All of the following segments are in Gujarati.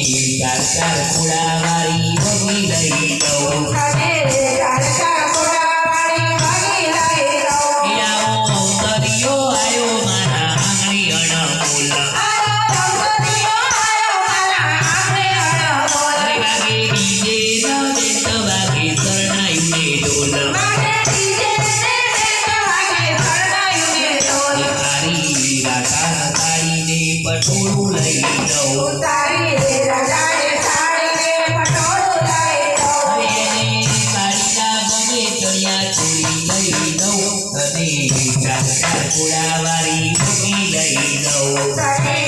Y cascar pura varita y પટોળું લઈ દઉં તારી રાજાએ સાડીને પટોળું લઈ દઉં લઈ દઉં અને ચાર ચાર ઘોડાવાળી લઈ દઉં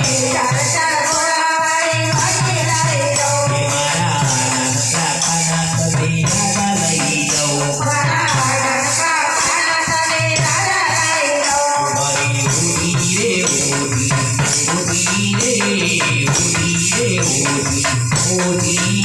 无敌